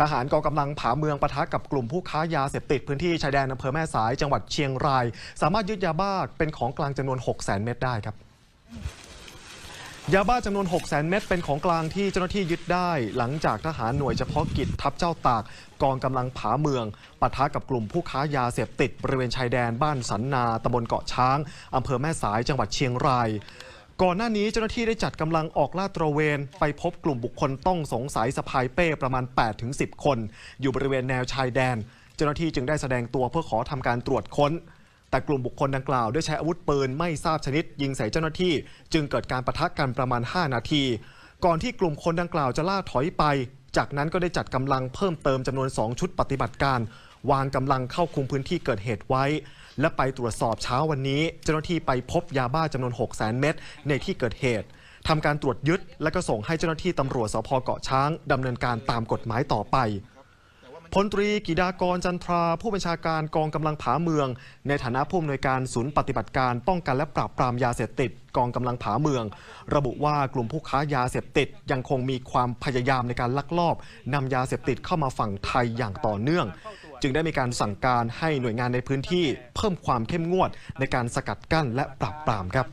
ทหารกองกำลังผาเมืองปะทะกับกลุ่มผู้ค้ายาเสพติดพื้นที่ชายแดนอำเภอแม่สายจังหวัดเชียงราย สามารถยึดยาบ้าเป็นของกลางจำนวน 6 0 0 0 0เม็ดได้ครับ ยาบ้าจำนวน 6 0 0 0 0เม็ดเป็นของกลางที่เจ้าหน้าที่ยึดได้ หลังจากทหารหน่วยเฉพาะกิจทัพเจ้าตาก กองกำลังผาเมืองปะทะกับกลุ่มผู้ค้ายาเสพติดบริเวณชายแดนบ้านสันนาตำบลเกาะช้างอำเภอแม่สายจังหวัดเชียงราย ก่อนหน้านี้เจ้าหน้าที่ได้จัดกำลังออกลาดตระเวน ไปพบกลุ่มบุคคลต้องสงสัยสะพายเป้ประมาณ 8-10 คน อยู่บริเวณแนวชายแดน เจ้าหน้าที่จึงได้แสดงตัวเพื่อขอทำการตรวจค้น แต่กลุ่มบุคคลดังกล่าวได้ใช้อาวุธปืนไม่ทราบชนิด ยิงใส่เจ้าหน้าที่ จึงเกิดการประทะกันประมาณ 5 นาที ก่อนที่กลุ่มคนดังกล่าวจะล่าถอยไป จากนั้นก็ได้จัดกำลังเพิ่มเติมจำนวน 2 ชุดปฏิบัติการ วางกำลังเข้าคุมพื้นที่เกิดเหตุไว้ และไปตรวจสอบเช้าวันนี้ เจ้าหน้าที่ไปพบยาบ้าจำนวน6 0 0 0 0 0เม็ดในที่เกิดเหตุทำการตรวจยึด และก็ส่งให้เจ้าหน้าที่ตำรวจสพเกาะช้างดำเนินการตามกฎหมายต่อไปพลตรีกิดากรจันทรา ผู้บัญชาการกองกำลังผาเมือง ในฐานะผู้อำนวยการศูนย์ปฏิบัติการป้องกันและปราบปรามยาเสพติดกองกำลังผาเมือง ระบุว่ากลุ่มผู้ค้ายาเสพติดยังคงมีความพยายามในการลักลอบนำยาเสพติดเข้ามาฝั่งไทยอย่างต่อเนื่อง จึงได้มีการสั่งการให้หน่วยงานในพื้นที่เพิ่มความเข้มงวดในการสกัดกั้นและปราบปรามครับ